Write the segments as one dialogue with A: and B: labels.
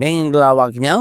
A: မင်္ဂလာပါခင်ဗျာ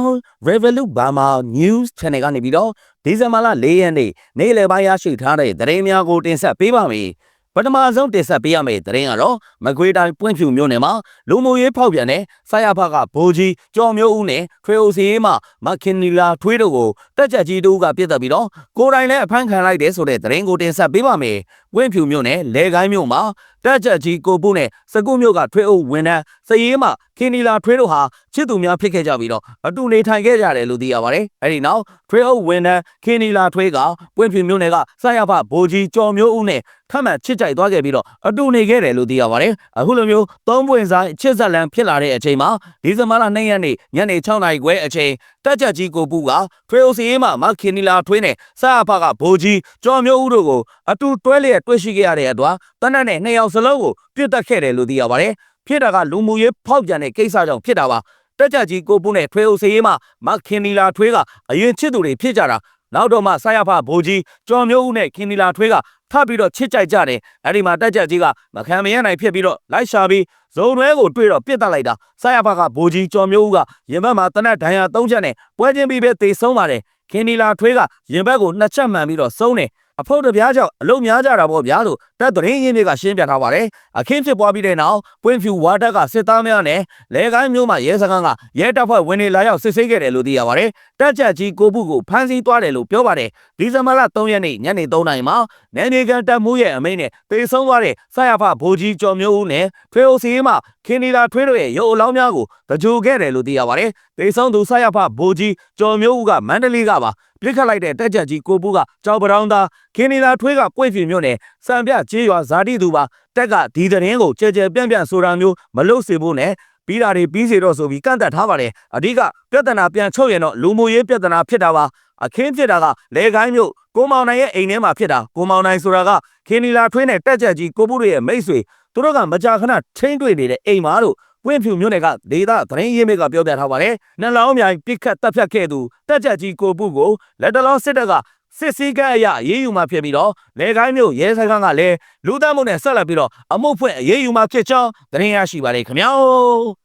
A: Revolut Burma News Channel ကနေပြီးတော့ဒီဇင်ဘာလ၄ရက်နေ့နေ့လယ်ပိုင်းရရှိထားတဲ့သတင်းများကိုတင်ဆက်ပေးပါမယ် ပထမဆုံးတင်ဆက်ပေးရမယ့်သတင်းကတော့မကွေးတိုင်းပွင့်ဖြူမြို့နယ်မှာလူမှုရေးဖောက်ပြန်တဲ့ဆရာဖကဘိုးကြီးကျော်မျိုးဦးနဲ့ထွေအိုစီရေးမှမခင်နီလာထွေးတို့ကိုတက်ကြကြီးတို့ကပြစ်တက်ပြီးတော့ကိုယ်တိုင်လည်းအဖမ်းခံလိုက်တဲ့ဆိုတဲ့သတင်းကိုတင်ဆက်ပေးပါမယ်ပွင့်ဖြူမြို့နယ်လေကိုင်းမြို့မှာတက်ကြကြီးကိုပုနဲ့စကုမြို့ကထွေအိုဝန်ထမ်းစရေးမှခင်နီလာထွေးတို့ဟာချစ်သူများဖြစ်ခဲ့ကြပြီးတော့အတူနေထိုင်ခဲ့ကြတယ်လို့သိရပါတယ်အဲဒီနောက်ထွေအိုဝန်ထမ်းခင်နီလာထွေးကပွင့်ဖြူမြို့နယ်ကဆရာဖဘိုးကြီးကျော်မျိုးဦးနဲ့ ထပ်မံချစ်ကြိုက်သွားခဲ့ပြီးတော့အတူနေခဲ့တယ်လို့သိရပါတယ်အခုလိုမျိုးသုံးပွင့်ဆိုင်ချစ်ဆက်လန်ဖြစ်လာတဲ့အချိန်မှာဒီဇင်ဘာလ2ရက်နေ့ညနေ6နာရီခွဲအချိန်တက်ကြကြီးကိုပူကထွေအိုစီရေးမှမခင်နီလာထွေးနဲ့ဆရာဖကဘိုးကြီးကျော်မျိုးဦးတို့ကိုအတူတွဲလျက်တွေ့ရှိခဲ့ရတဲ့အတွက်တနက်နဲ့နှစ်ယောက်စလုံးကိုပြစ်တက်ခဲ့တယ်လို့သိရပါတယ်ဖြစ်တာကလူမှုရေးဖောက်ပြန်တဲ့ကိစ္စကြောင့်ဖြစ်တာပါတက်ကြကြီးကိုပူနဲ့ထွေအိုစီရေးမှမခင်နီလာထွေးကအရင်ချစ်သူတွေဖြစ်ကြတာနောက်တော့မှဆရာဖဘိုးကြီးကျော်မျိုးဦးနဲ့ခင်နီလာထွေးက ထပ်ပြီးတော့ချစ်ကြိုက်ကြတယ်အဲ့ဒီမှာတက်ကြကြီးကမခံမရနိုင်ဖြစ်ပြီးတော့လိုက်ရှာပြီးဇုံတွဲကိုတွေ့တော့ပြစ်တက်လိုက်တာဆရာဖကဘိုးကြီးကျော်မျိုးဦးကရင်ဘတ်မှာတနက်ဒဏ်ရာ၃ချက်နဲ့ပွဲချင်းပြီးပဲတေဆုံးပါတယ်ခင်နီလာထွေးကရင်ဘတ်ကိုနှစ်ချက်မှန်ပြီးတော့ဆုံးတယ် အဖို့တပြားကြောင့်အလုံးများကြတာပေါ့ဗျာလို့တပ်သတင်းရင်းမြစ်ကရှင်းပြထားပါတယ်အခင်းဖြစ်ပွားပြီးတဲ့နောက်ပွင့်ဖြူဝါတက်ကစစ်သားများနဲ့လဲကိုင်းမျိုးမှာရဲစခန်းကရဲတပ်ဖွဲ့ဝင်တွေလာရောက်စစ်ဆေးခဲ့တယ်လို့သိရပါတယ်တက်ချက်ကြီးကိုပုကိုဖမ်းဆီးသွားတယ်လို့ပြောပါတယ်ဒီဇင်ဘာလ3ရက်နေ့ညနေ3နာရီမှာနယ်မြေကန်တပ်မှုရဲ့အမိန့်နဲ့တေဆုံးသွားတဲ့ဆရာဖဘိုးကြီးကျော်မျိုးဦးနဲ့ထွေအိုစီမှခင်နီလာထွေးတို့ရဲ့ရုပ်အလောင်းများကိုတကြိုခဲ့တယ်လို့သိရပါတယ်တေဆုံးသူဆရာဖဘိုးကြီးကျော်မျိုးဦးကမန္တလေးကပါ ပြစ်ခတ်လိုက်တဲ့တက်ချက်ကြီးကိုပူကကြောက်ပတောင်းသားခင်းနီလာထွေးကပွင့်ဖြူမြို့နယ်စံပြကျေးရွာဇာတိသူပါတက်ကဒီသတင်းကိုကြဲကြဲပြန့်ပြန့်ဆိုတာမျိုးမလုပ်စေဖို့နဲ့ပြီးတာတွေပြီးစေတော့ဆိုပြီးကန့်သက်ထားပါတယ်အဓိကပြဿနာပြန်ချုပ်ရင်တော့လူမှုရေးပြဿနာဖြစ်တာပါအခင်းဖြစ်တာကလေကိုင်းမြို့ကိုမောင်နိုင်ရဲ့အိမ်ထဲမှာဖြစ်တာကိုမောင်နိုင်ဆိုတာကခင်းနီလာထွေးနဲ့တက်ချက်ကြီးကိုပုတို့ရဲ့မိတ်ဆွေသူတို့ကမကြာခဏထိမ့်တွေ့နေတဲ့အိမ်မှာလို့ ပွင့်ဖြူမြို့နယ်ကဒေသသတင်းရင်းမြစ်ကပြောပြထားပါတယ်။နှလောင်းမြိုင်ပြစ်ခတ်တပ်ဖြတ်ခဲ့သူတက်ချက်ကြီးကိုပုကိုလက်တလောစစ်တပ်ကစစ်စည်းကမ်းအရအေးအေးယူမှဖြစ်ပြီးတော့လေကိုင်းမြို့ရဲစခန်းကလည်းလူသားမှုနဲ့ဆက်လက်ပြီးတော့အမှုဖွင့်အေးအေးယူမှဖြစ်ကြောင်းသတင်းရရှိပါတယ်ခင်ဗျာ။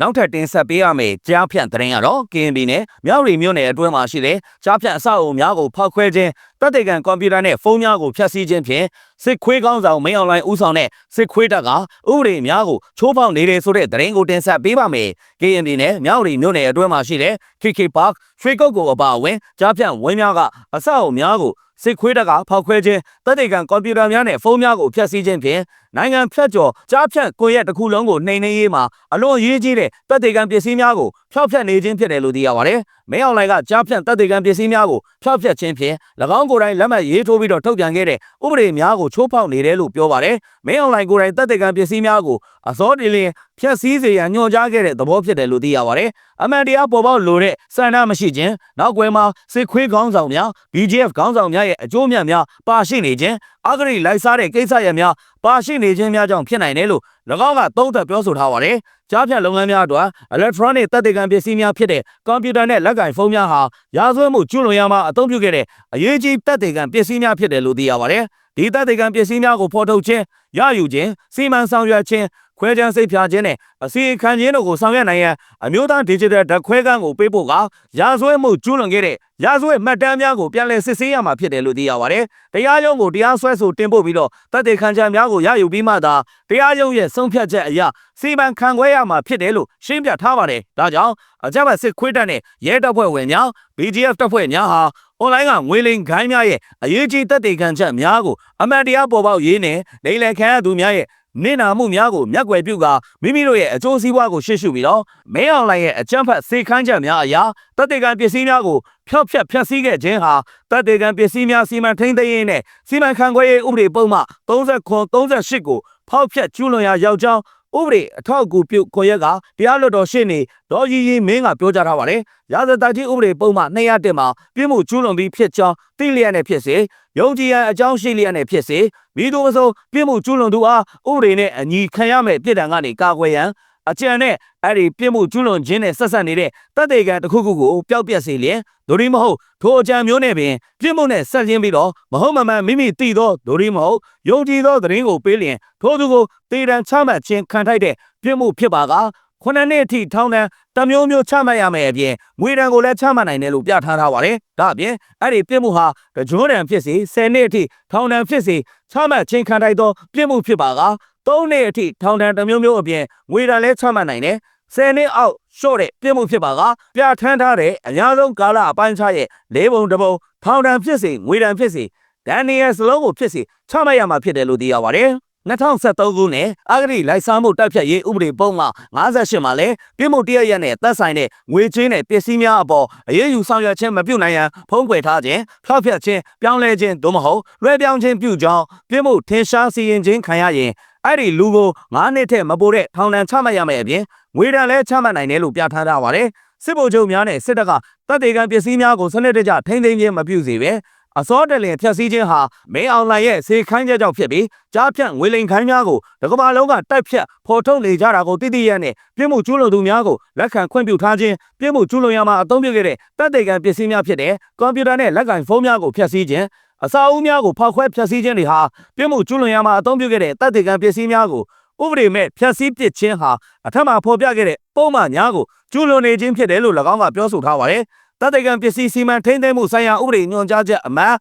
A: နောက်ထပ်တင်ဆက်ပေးရမယ့်ကြားဖြန့်သတင်းကတော့ KNB နဲ့မြောက်ရီမြို့နယ်အတွင်းမှာရှိတဲ့ကြားဖြန့်အဆောက်အုံများကိုဖောက်ခွဲခြင်းတပ်တေကန်ကွန်ပျူတာနဲ့ဖုန်းများကိုဖျက်ဆီးခြင်းဖြင့်စစ်ခွေးကောင်းဆောင်မင်းအွန်လိုင်းဦးဆောင်တဲ့စစ်ခွေးတပ်ကဥပဒေများကိုချိုးဖောက်နေတယ်ဆိုတဲ့သတင်းကိုတင်ဆက်ပေးပါမယ်။ KNB နဲ့မြောက်ရီမြို့နယ်အတွင်းမှာရှိတဲ့ KK Park ရွှေကုတ်ကိုအပါအဝင်ကြားဖြန့်ဝင်းများကအဆောက်အုံများကိုစစ်ခွေးတပ်ကဖောက်ခွဲခြင်းတပ်တေကန်ကွန်ပျူတာများနဲ့ဖုန်းများကိုဖျက်ဆီးခြင်းဖြင့် နိုင်ငံဖြတ်ကျော်ကြားဖြန့်ကွန်ရက်တစ်ခုလုံးကိုနှိမ်နှင်းရေးမှာအလွန်အရေးကြီးတဲ့တပ်တေကန်ပစ္စည်းများကိုဖျောက်ဖျက်နေခြင်းဖြစ်တယ်လို့သိရပါတယ်။မင်းအောင်လှိုင်ကကြားဖြန့်တပ်တေကန်ပစ္စည်းများကိုဖျောက်ဖျက်ခြင်းဖြင့်၎င်းကိုယ်တိုင်လက်မှတ်ရေးထိုးပြီးတော့ထုတ်ပြန်ခဲ့တဲ့ဥပဒေများကိုချိုးဖောက်နေတယ်လို့ပြောပါတယ်။မင်းအောင်လှိုင်ကိုယ်တိုင်တပ်တေကန်ပစ္စည်းများကိုအစောတင်လျင်ဖျက်ဆီးစေရန်ညွှန်ကြားခဲ့တဲ့သဘောဖြစ်တယ်လို့သိရပါတယ်။အမှန်တရားပေါ်ပေါက်လိုတဲ့စံနှမရှိခြင်းနောက်ကွယ်မှာစစ်ခွေးခေါင်းဆောင်များ BGF ခေါင်းဆောင်များရဲ့အကျိုးမြတ်များပါရှိနေခြင်းအဂရိလိုက်စားတဲ့ကိစ္စရပ်များ ပါရှိနေခြင်းများကြောင့်ဖြစ်နိုင်တယ်လို့၎င်းကသုံးသပ်ပြောဆိုထားပါတယ်။ကြားဖြတ်လုပ်ငန်းများအတွက် electronic တပ်တေကန်ပစ္စည်းများဖြစ်တဲ့ကွန်ပျူတာနဲ့လက်ကင်ဖုန်းများဟာရာဇဝတ်မှုကျူးလွန်ရမှာအသုံးပြုခဲ့တဲ့အရေးကြီးတပ်တေကန်ပစ္စည်းများဖြစ်တယ်လို့သိရပါတယ်။ဒီတပ်တေကန်ပစ္စည်းများကိုဖော်ထုတ်ခြင်းရယူခြင်းစီမံဆောင်ရွက်ခြင်း ခွဲခြမ်းစိတ်ဖြာခြင်းနဲ့အစီအခံခြင်းတို့ကိုဆောင်ရွက်နိုင်ရန်အမျိုးသား digital ဓာတ်ခွဲခန်းကိုပေးဖို့ကရာဇဝတ်မှုကျူးလွန်ခဲ့တဲ့ရာဇဝတ်မှတ်တမ်းများကိုပြန်လည်စစ်ဆေးရမှာဖြစ်တယ်လို့သိရပါတယ်။တရားရုံးကိုတရားစွဲဆိုတင်ပို့ပြီးတော့တပ်တေခံချက်များကိုရယူပြီးမှသာတရားရုံးရဲ့ဆုံးဖြတ်ချက်အရစီမံခန့်ခွဲရမှာဖြစ်တယ်လို့ရှင်းပြထားပါတယ်။ဒါကြောင့်အကြမ်းဖက်စစ်ခွေးတပ်နဲ့ရဲတပ်ဖွဲ့ဝင်များ BGF တပ်ဖွဲ့များဟာအွန်လိုင်းကငွေလိမ်ဂိုင်းများရဲ့အရေးကြီးတပ်တေခံချက်များကိုအမှန်တရားပေါ်ပေါက်ရေးနဲ့လိမ်လည်ခံရသူများရဲ့ နင့်နာမှုများကိုမျက်ွယ်ပြုကာမိမိတို့ရဲ့အကျိုးစီးပွားကိုရှေ့ရှုပြီးတော့မဲအွန်လိုင်းရဲ့အကြမ်းဖက်စေခန်းချက်များအရာတပ်တေကန်ပစ္စည်းများကိုဖျောက်ဖျက်ဖျက်ဆီးခဲ့ခြင်းဟာတပ်တေကန်ပစ္စည်းများစီမံထိန်းသိမ်းရေးနဲ့စီမံခန့်ခွဲရေးဥပဒေပုံမှ39 38ကိုဖောက်ဖျက်ကျူးလွန်ရာရောက်ကြောင်း ဥပဒေအထောက်အကူပြုခွင့်ရက်ကတရားလွှတ်တော်ရှေ့နေဒေါ်ရီရီမင်းကပြောကြားထားပါတယ်။ရာဇသတိဥပဒေပုံမှ200တင်မှာပြစ်မှုကျူးလွန်ပြီးဖြစ်ကြောင်းသိလျက်နဲ့ဖြစ်စေယုံကြည်ရန်အကြောင်းရှိလျက်နဲ့ဖြစ်စေမိသူမဆိုပြစ်မှုကျူးလွန်သူအားဥပဒေနဲ့အညီခံရမယ့်ပြည်တံကနေကာကွယ်ရန် အကြံနဲ့အဲ့ဒီပြစ်မှုကျူးလွန်ခြင်းနဲ့ဆက်ဆက်နေတဲ့တပ်တေကန်တစ်ခုခုကိုပျောက်ပြက်စေလျင်ဒိုရီမဟုတ်ထိုအကြံမျိုးနဲ့ပင်ပြစ်မှုနဲ့ဆက်ရင်းပြီးတော့မဟုတ်မမှန်မိမိသိသောဒိုရီမဟုတ်ယုံကြည်သောသတင်းကိုပေးလျင်ထိုသူကိုတေတံချမှတ်ခြင်းခံထိုက်တဲ့ပြစ်မှုဖြစ်ပါကခုနှစ်နှစ်အထိထောင်ဒဏ်တစ်မျိုးမျိုးချမှတ်ရမယ်အပြင်ငွေဒဏ်ကိုလည်းချမှတ်နိုင်တယ်လို့ပြဋ္ဌာန်းထားပါတယ်။ဒါအပြင်အဲ့ဒီပြစ်မှုဟာတကြွဒဏ်ဖြစ်စေ10နှစ်အထိထောင်ဒဏ်ဖြစ်စေချမှတ်ခြင်းခံထိုက်သောပြစ်မှုဖြစ်ပါက 3နှစ်အထိထောင်ဒဏ်တစ်မျိုးမျိုးအပြင်ငွေဒဏ်လည်းချမှတ်နိုင်တယ်။10နှစ်အောက်ရှော့တဲ့ပြစ်မှုဖြစ်ပါကပြဋ္ဌာန်းထားတဲ့အများဆုံးကာလအပိုင်းခြားရဲ့လေးပုံတစ်ပုံထောင်ဒဏ်ဖြစ်စေငွေဒဏ်ဖြစ်စေဒန်နီယယ်စလုံးကိုဖြစ်စေချမှတ်ရမှာဖြစ်တယ်လို့သိရပါတယ်။2023ခုနှစ်အဂရိလိုက်စားမှုတပ်ဖြတ်ရေးဥပဒေပုံမှ58မှာလည်းပြည်မှုတရရက်နဲ့သက်ဆိုင်တဲ့ငွေချင်းနဲ့ပစ္စည်းများအပေါ်အရေးယူဆောင်ရွက်ခြင်းမပြုနိုင်ရန်ဖုံးကွယ်ထားခြင်းဖျောက်ဖျက်ခြင်းပြောင်းလဲခြင်းသို့မဟုတ်လွှဲပြောင်းခြင်းပြုကြောင်းပြည်မှုထင်ရှားစီရင်ခြင်းခံရရင် အဲ့ဒီလူကို9နှစ်ထက်မပိုတဲ့ထောင်ဒဏ်ချမှတ်ရမယ်အပြင်ငွေဒဏ်လည်းချမှတ်နိုင်တယ်လို့ပြဋ္ဌာန်းထားပါတယ်စစ်ဗိုလ်ချုပ်များနဲ့စစ်တပ်ကတပ်တေကံပစ္စည်းများကိုစနစ်တကျထိန်းသိမ်းခြင်းမပြုစေပဲအစောတလင်ဖြတ်စည်းခြင်းဟာမင်းအောင်လှိုင်ရဲ့စေခိုင်းချက်ကြောင့်ဖြစ်ပြီးကြားဖြတ်ငွေလိမ်ခိုင်းများကိုတကမ္ဘာလုံးကတိုက်ဖြတ်ဖော်ထုတ်နေကြတာကိုတိတိယက်နဲ့ပြည်မှုကျူးလွန်သူများကိုလက်ခံခွင့်ပြုထားခြင်းပြည်မှုကျူးလွန်ရမှာအသုံးပြုခဲ့တဲ့တပ်တေကံပစ္စည်းများဖြစ်တဲ့ကွန်ပျူတာနဲ့လက်ကင်ဖုန်းများကိုဖျက်ဆီးခြင်း အစာအုပ်များကိုဖောက်ခွဲဖျက်ဆီးခြင်းတွေဟာပြည်မှုကျူးလွန်ရမှာအသုံးပြုခဲ့တဲ့တပ်တေကံပစ္စည်းများကိုဥပဒေမဲ့ဖျက်ဆီးပစ်ခြင်းဟာအထက်မှာဖော်ပြခဲ့တဲ့ပုံမှန်များကိုကျူးလွန်နေခြင်းဖြစ်တယ်လို့၎င်းကပြောဆိုထားပါတယ်တပ်တေကံပစ္စည်းစီမံထိန်းသိမ်းမှုဆိုင်ရာဥပဒေညွှန်ကြားချက်အမှတ်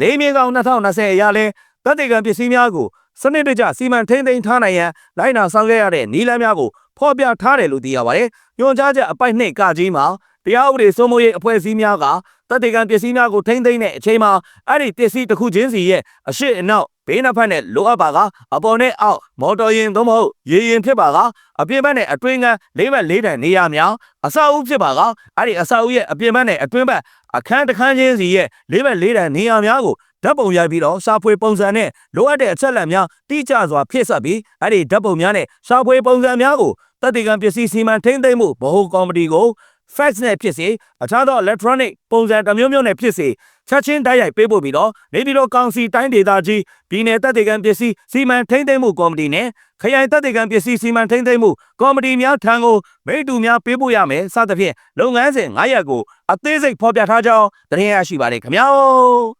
A: လေးမြင်းကောင်2020အရာလဲတပ်တေကံပစ္စည်းများကိုစနစ်တကျစီမံထိန်းသိမ်းထားနိုင်ရန်လိုက်နာဆောင်ရွက်ရတဲ့နည်းလမ်းများကိုဖော်ပြထားတယ်လို့သိရပါတယ်။ညွှန်ကြားချက်အပိုက်2ကကြီးမှာတရားဥပဒေစိုးမိုးရေးအဖွဲ့အစည်းများကတပ်တေကံပစ္စည်းများကိုထိန်းသိမ်းတဲ့အချိန်မှာအဲ့ဒီပစ္စည်းတစ်ခုချင်းစီရဲ့အရှိအနောက်ဘေးနှစ်ဖက်နဲ့လိုအပ်ပါကအပေါ်နဲ့အောက်မော်တော်ယာဉ်သို့မဟုတ်ရေယာဉ်ဖြစ်ပါကအပြင်ဘက်နဲ့အတွင်းကလေးဘက်လေးတန်နေရာများအဆောက်အဦဖြစ်ပါကအဲ့ဒီအဆောက်အဦရဲ့အပြင်ဘက်နဲ့အတွင်းဘက်အခန်းတစ်ခန်းချင်းစီရဲ့လေးဘက်လေးတန်နေရာများကိုဓာတ်ပုံရိုက်ပြီးတော့စာဖွေပုံစံနဲ့လိုအပ်တဲ့အချက်လက်များတိကျစွာဖြည့်ဆပ်ပြီးအဲ့ဒီဓာတ်ပုံများနဲ့စာဖွေပုံစံများကိုတပ်တေကံပစ္စည်းစီမံထိန်းသိမ်းမှုဗဟိုကော်မတီကို fax နဲ့ဖြစ်စေအခြားသော electronic ပုံစံတစ်မျိုးမျိုးနဲ့ဖြစ်စေချက်ချင်းတိုက်ရိုက်ပေးပို့ပြီးတော့နေပြည်တော်ကောင်စီတိုင်းဒေသကြီးပြည်내တပ်တေကံပစ္စည်းစီမံထိန်းသိမ်းမှုကော်မတီနဲ့ခရိုင်တပ်တေကံပစ္စည်းစီမံထိန်းသိမ်းမှုကော်မတီများထံကိုမိတ္တူများပေးပို့ရမယ်စသဖြင့်လုပ်ငန်းစဉ်9ရက်ကိုအသေးစိတ်ဖော်ပြထားကြောင်းသတင်းရရှိပါတယ်ခင်ဗျာ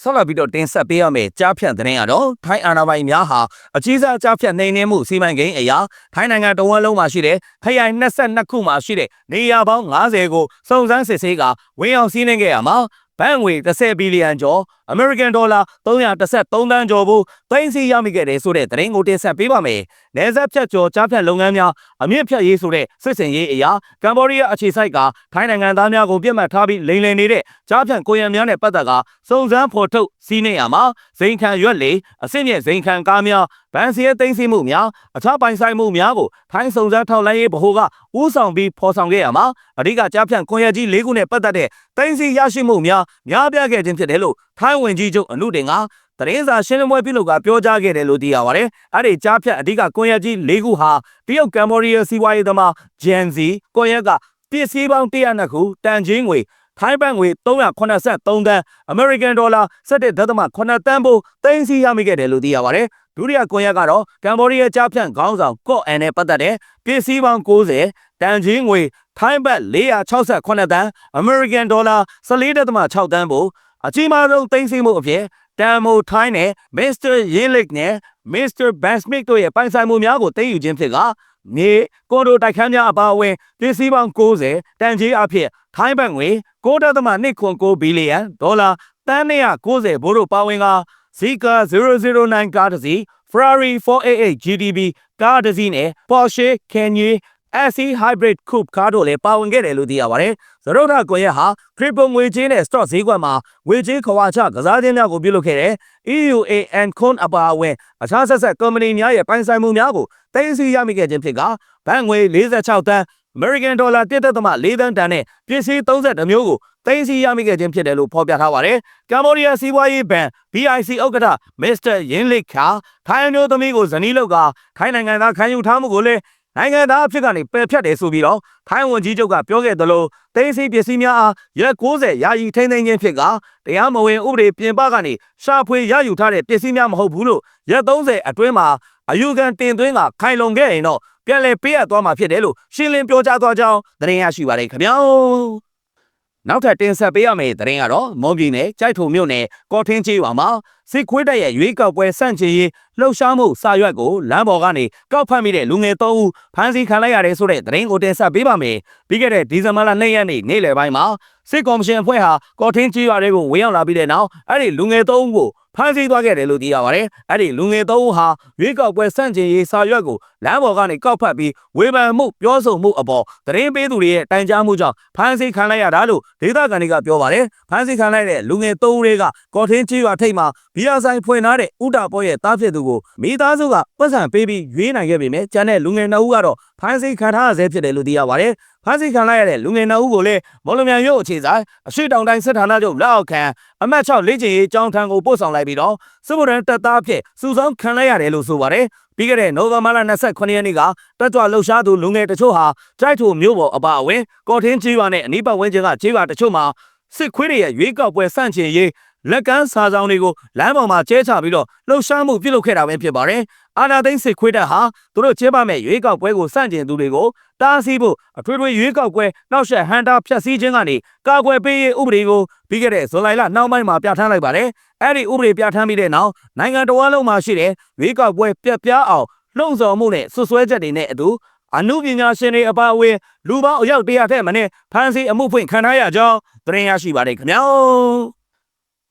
A: ဆက်လက်ပြီးတော့တင်ဆက်ပေးရမယ့်ကြားဖြတ်သတင်းကတော့ထိုင်းအာဏာပိုင်များဟာအကြီးစားကြားဖြတ်နှိမ်နင်းမှုစီမံကိန်းအရာထိုင်းနိုင်ငံတဝန်းလုံးမှာရှိတဲ့ခရိုင်22ခုမှာရှိတဲ့နေရာပေါင်း90ကိုစုံစမ်းစစ်ဆေးကဝင်းအောင်စီးနှင်းခဲ့ရမှာဘဏ်ငွေ30ဘီလီယံကျော် American Dollar 333တန်းကျော်ဖို့သိမ်းဆည်းရမိခဲ့တယ်ဆိုတဲ့သတင်းကိုတင်ဆက်ပေးပါမယ်။နယ်စပ်ဖြတ်ကျော်ကြားဖြတ်လုပ်ငန်းများအမြင့်ဖြတ်ရေးဆိုတဲ့စစ်စင်ရေးအရာကမ်ဘောဒီးယားအခြေစိုက်ကထိုင်းနိုင်ငံသားများကိုပြစ်မှတ်ထားပြီးလိမ်လည်နေတဲ့ကြားဖြတ်ကိုရံများနဲ့ပတ်သက်ကစုံစမ်းဖော်ထုတ်စီးနေရမှာဇိန်ခံရွက်လေအစစ်မြက်ဇိန်ခံကားများဗန်စီရဲ့သိမ်းဆည်းမှုများအခြားပိုင်ဆိုင်မှုများကိုထိုင်းစုံစမ်းထောက်လှမ်းရေးဗဟိုကဦးဆောင်ပြီးဖော်ဆောင်ခဲ့ရမှာအဓိကကြားဖြတ်ကွန်ရက်ကြီး၄ခုနဲ့ပတ်သက်တဲ့သိမ်းဆည်းရရှိမှုများများပြားခဲ့ခြင်းဖြစ်တယ်လို့ ထိုင်းဝင်ကြီးချုပ်အနုတင်ကသတင်းစာရှင်းလင်းပွဲပြုလုပ်ကပြောကြားခဲ့တယ်လို့သိရပါတယ်။အဲ့ဒီကြားဖြတ်အဓိကကွန်ရက်ကြီး၄ခုဟာတရုတ်ကမ်ဘောဒီးယားစီးပွားရေးသမားဂျန်ဇီကွန်ရက်ကပစ္စည်းပေါင်း102ခုတန်ချင်းငွေထိုင်းဘတ်ငွေ383တန်း American Dollar 17.8တန်းဖို့သိမ်းဆည်းရမိခဲ့တယ်လို့သိရပါတယ်။ဒုတိယကွန်ရက်ကတော့ကမ်ဘောဒီးယားကြားဖြတ်ခေါင်းဆောင်ကော့အန်နဲ့ပတ်သက်တဲ့ပစ္စည်းပေါင်း90တန်ချင်းငွေထိုင်းဘတ်468တန်း American Dollar 14.6တန်းဖို့ အကြီးမားဆုံးသိမ်းဆည်းမှုအဖြစ်တမ်မိုထိုင်းနဲ့ Mr. Yinlik နဲ့ Mr. Bansmith တို့ရဲ့ပိုင်ဆိုင်မှုများကိုသိမ်းယူခြင်းဖြစ်ကမြေကွန်ဒိုတိုက်ခန်းများအပါအဝင်ပစ္စည်းပေါင်း90တန်ကြီးအဖြစ်ထိုင်းဘတ်ငွေ9.2ဘီလီယံဒေါ်လာတန်း290ဘိုးတို့ပါဝင်က Zika 009ကားတစ်စီး Ferrari 488 GTB ကားတစ်စီးနဲ့ Porsche Cayenne SE Hybrid Coupe ကားတို့လည်းပါဝင်ခဲ့တယ်လို့သိရပါတယ်။ဇရုဒ္ဓကွန်ရက်ဟာ crypto ငွေကြေးနဲ့ stock ဈေးကွက်မှာငွေကြေးခွာချကစားခြင်းများကိုပြုလုပ်ခဲ့တဲ့ EUA and Con အပါအဝင်အခြားဆက်ဆက်ကုမ္ပဏီများရဲ့ပိုင်ဆိုင်မှုများကိုတင်စီရမိခဲ့ခြင်းဖြစ်ကဘဏ်ငွေ46တန်း American Dollar 1.4တန်းတန်နဲ့ပစ္စည်း32မျိုးကိုတင်စီရမိခဲ့ခြင်းဖြစ်တယ်လို့ဖော်ပြထားပါတယ်။ကမ္ဘောဒီးယားစီးပွားရေးဘဏ် BIC ဥက္ကဋ္ဌ Mr. Yin Lik ခါထိုင်းအမျိုးသမီးကိုဇနီးလောက်ကထိုင်းနိုင်ငံသားခံယူထားမှုကိုလည်း နိုင်ငံသားအဖြစ်ကနေပယ်ဖြတ်တယ်ဆိုပြီးတော့ထိုင်းဝန်ကြီးချုပ်ကပြောခဲ့သလိုတင်းစီပစ္စည်းများအားရက်60ရာယီထိန်းသိမ်းခြင်းဖြစ်ကတရားမဝင်ဥပဒေပြင်ပကနေရှာဖွေရယူထားတဲ့ပစ္စည်းများမဟုတ်ဘူးလို့ရက်30အတွင်းမှာအယူခံတင်သွင်းကခိုင်လုံခဲ့ရင်တော့ပြန်လည်ပေးအပ်သွားမှာဖြစ်တယ်လို့ရှင်းလင်းပြောကြားသွားကြောင်းသတင်းရရှိပါတယ်ခင်ဗျာ နောက်ထပ်တင်ဆက်ပေးရမယ့်သတင်းကတော့မွန်ပြည်နယ်ကြိုက်ထုံမြို့နယ်ကော်ထင်းချေးရွာမှာစစ်ခွေးတပ်ရဲ့ရွေးကောက်ပွဲစန့်ကျင်ရေးလှုပ်ရှားမှုစာရွက်ကိုလမ်းပေါ်ကနေကောက်ဖတ်မိတဲ့လူငယ်၃ဦးဖမ်းဆီးခံလိုက်ရတယ်ဆိုတဲ့သတင်းကိုတင်ဆက်ပေးပါမယ်။ပြီးခဲ့တဲ့ဒီဇင်ဘာလ2ရက်နေ့နေ့လယ်ပိုင်းမှာစစ်ကော်မရှင်အဖွဲ့ဟာကော်ထင်းကြီးရွာတွေကိုဝင်ရောက်လာပြီးတဲ့နောက်အဲ့ဒီလူငယ်၃ဦးကို ဖမ်းဆီးသွားခဲ့တယ်လို့သိရပါတယ်။အဲ့ဒီလူငယ်၃ဦးဟာရွေးကောက်ပွဲစန့်ကျင်ရေးစာရွက်ကိုလမ်းပေါ်ကနေကောက်ဖတ်ပြီးဝေဖန်မှုပြောဆိုမှုအပေါ်သတင်းပေးသူတွေရဲ့တိုင်ကြားမှုကြောင့်ဖမ်းဆီးခံလိုက်ရတာလို့ဒေသခံတွေကပြောပါတယ်။ဖမ်းဆီးခံလိုက်တဲ့လူငယ်၃ဦးတွေကကော်ထင်းကြီးရွာထိပ်မှာဘီယာဆိုင်ဖွင့်ထားတဲ့ဥတာပေါ်ရဲ့တားဖြစ်သူကိုမိသားစုကပတ်စံပေးပြီးရွေးနိုင်ခဲ့ပေမဲ့ကျန်တဲ့လူငယ်၂ဦးကတော့ဖမ်းဆီးခံထားရဆဲဖြစ်တယ်လို့သိရပါတယ်။ဖမ်းဆီးခံလိုက်ရတဲ့လူငယ်၂ဦးကိုလည်းမော်လမြိုင်ရုပ်အခြေဆိုင်အရှိတောင်တိုင်းစစ်ဌာနချုပ်လက်အောက်ခံအမတ်6လေ့ကျင့်ရေးကျောင်းထံကိုပို့ဆောင်လိုက်ပြီးတော့စစ်ဗိုလ်တန်းတပ်သားအဖြစ်စုဆောင်းခံလိုက်ရတယ်လို့ဆိုပါတယ်။ပြီးခဲ့တဲ့နိုဝင်ဘာလ29ရက်နေ့ကတက်ကြွလှုပ်ရှားသူလူငယ်တချို့ဟာကြိုက်ထုမျိုးပေါ်အပါအဝင်ကော်ထင်းကြီးရွာနဲ့အနီးပတ်ဝန်းကျင်ကကြီးရွာတချို့မှာစစ်ခွေးတွေရဲ့ရွေးကောက်ပွဲစန့်ကျင်ရေး လက်ကမ်းစာဆောင်တွေကိုလမ်းပေါ်မှာကျဲချပြီးတော့လှုပ်ရှားမှုပြုလုပ်ခဲ့တာပဲဖြစ်ပါတယ်။အာနာသိန်းစစ်ခွေးတပ်ဟာသူတို့ကျဲပါမဲ့ရွေးကောက်ပွဲကိုစန့်ကျင်သူတွေကိုတားဆီးဖို့အထွေထွေရွေးကောက်ပွဲနောက်ဆက်ဟန်တာဖျက်ဆီးခြင်းကနေကာကွယ်ပေးရေးဥပဒေကိုပြီးခဲ့တဲ့ဇွန်လလနောက်ပိုင်းမှာပြဋ္ဌာန်းလိုက်ပါတယ်။အဲ့ဒီဥပဒေပြဋ္ဌာန်းပြီးတဲ့နောက်နိုင်ငံတော်ဝန်လုံးမှာရှိတဲ့ရွေးကောက်ပွဲပြက်ပြားအောင်လှုံ့ဆော်မှုနဲ့ဆွဆွဲချက်တွေနဲ့အတူအမှုပညာရှင်တွေအပါအဝင်လူပေါင်းအယောက်တရာထက်မနည်းဖမ်းဆီးအမှုဖွင့်ခံထားရကြောင်းသတင်းရရှိပါတယ်ခင်ဗျာ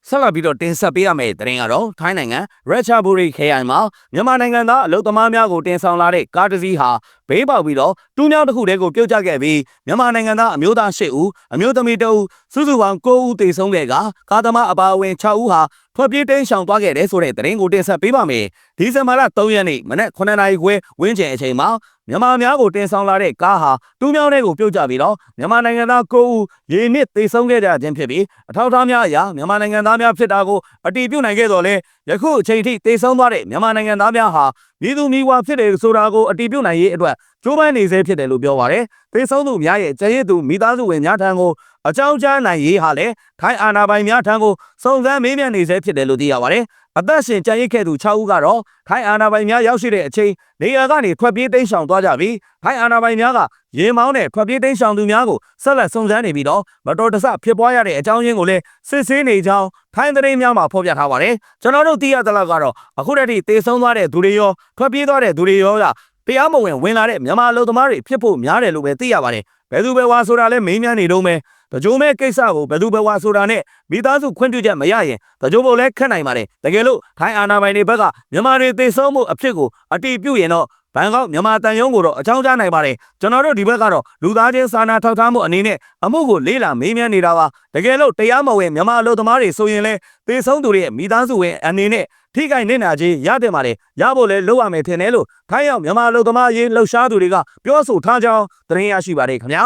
A: ဆက်လက်ပြီးတော့တင်ဆက်ပေးရမယ့်သတင်းကတော့ထိုင်းနိုင်ငံရချာဘူရီခရိုင်မှာမြန်မာနိုင်ငံသားအလုပ်သမားများကိုတင်ဆောင်လာတဲ့ကားတစ်စီးဟာဘေးပေါက်ပြီးတော့တူးမြောင်းတစ်ခုတည်းကိုပြုတ်ကျခဲ့ပြီးမြန်မာနိုင်ငံသားအမျိုးသား၈ဦးအမျိုးသမီး၁ဦးစုစုပေါင်း၉ဦးသေဆုံးခဲ့ကကားသမားအပါအဝင်6ဦးဟာ ထွက်ပြေးတိမ်းရှောင်သွားခဲ့တယ်ဆိုတဲ့သတင်းကိုတင်ဆက်ပေးပါမယ်ဒီဇင်ဘာလ3ရက်နေ့မနက်9:00နာရီခွဲဝန်းကျင်အချိန်မှာမြန်မာများကိုတင်ဆောင်လာတဲ့ကားဟာတူးမြောင်းတွေကိုပြုတ်ကျပြီးတော့မြန်မာနိုင်ငံသား9ဦးရေနစ်သေဆုံးခဲ့ကြခြင်းဖြစ်ပြီးအထောက်အထားများအရမြန်မာနိုင်ငံသားများဖြစ်တာကိုအတည်ပြုနိုင်ခဲ့တော်လဲယခုအချိန်ထိသေဆုံးသွားတဲ့မြန်မာနိုင်ငံသားများဟာမိသူမိဝါဖြစ်တယ်ဆိုတာကိုအတည်ပြုနိုင်ရေးအတွက်ကြိုးပမ်းနေဆဲဖြစ်တယ်လို့ပြောပါရယ်သေဆုံးသူများရဲ့ကြည်ရည်သူမိသားစုဝင်များထံကို အကြောင်းကြားနိုင်ရေးဟာလည်းထိုင်းအာဏာပိုင်များထံကိုစုံစမ်းမေးမြန်းနေဆဲဖြစ်တယ်လို့သိရပါရယ်အသက်ရှင်ကြံရစ်ခဲ့သူ6ဦးကတော့ထိုင်းအာဏာပိုင်များရောက်ရှိတဲ့အချိန်နေရာကနေထွက်ပြေးတိမ်းရှောင်သွားကြပြီးထိုင်းအာဏာပိုင်များကရေမောင်းနဲ့ထွက်ပြေးတိမ်းရှောင်သူများကိုဆက်လက်စုံစမ်းနေပြီးတော့မတော်တဆဖြစ်ပွားရတဲ့အကြောင်းရင်းကိုလည်းစစ်ဆေးနေကြောင်းထိုင်းသတင်းများမှာဖော်ပြထားပါတယ်ကျွန်တော်တို့သိရသလောက်ကတော့အခုတည်းကသေဆုံးသွားတဲ့သူတွေရောထွက်ပြေးသွားတဲ့သူတွေရောကတရားမဝင်ဝင်လာတဲ့မြန်မာလူသမားတွေဖြစ်ဖို့များတယ်လို့ပဲသိရပါတယ်ဘယ်သူပဲဝါဆိုတာလဲမေးမြန်းနေတော့မယ် တကြိုးမဲ့ကိစ္စကိုဘယ်သူပဲဝါဆိုတာနဲ့မိသားစုခွင့်ပြုချက်မရရင်တကြိုးဖို့လဲခက်နိုင်ပါတယ်တကယ်လို့ထိုင်းအာဏာပိုင်တွေဘက်ကမြန်မာတွေသေဆုံးမှုအဖြစ်ကိုအတိပြုရင်တော့ဘန်ကောက်မြန်မာတန်ယုံကိုတော့အကြောင်းကြားနိုင်ပါတယ်ကျွန်တော်တို့ဒီဘက်ကတော့လူသားချင်းစာနာထောက်ထားမှုအနေနဲ့အမှုကိုလေးလာမေးမြန်းနေတာပါတကယ်လို့တရားမဝင်မြန်မာအလုပ်သမားတွေဆိုရင်လဲသေဆုံးသူတွေရဲ့မိသားစုဝင်အနေနဲ့ထိခိုက်နေနာခြင်းရတဲ့မှာလေရဖို့လဲလုပ်ရမယ်ထင်တယ်လို့ထိုင်းရောက်မြန်မာအလုပ်သမားရေးလှုပ်ရှားသူတွေကပြောဆိုထားကြောင်းသတင်းရရှိပါတယ်ခင်ဗျာ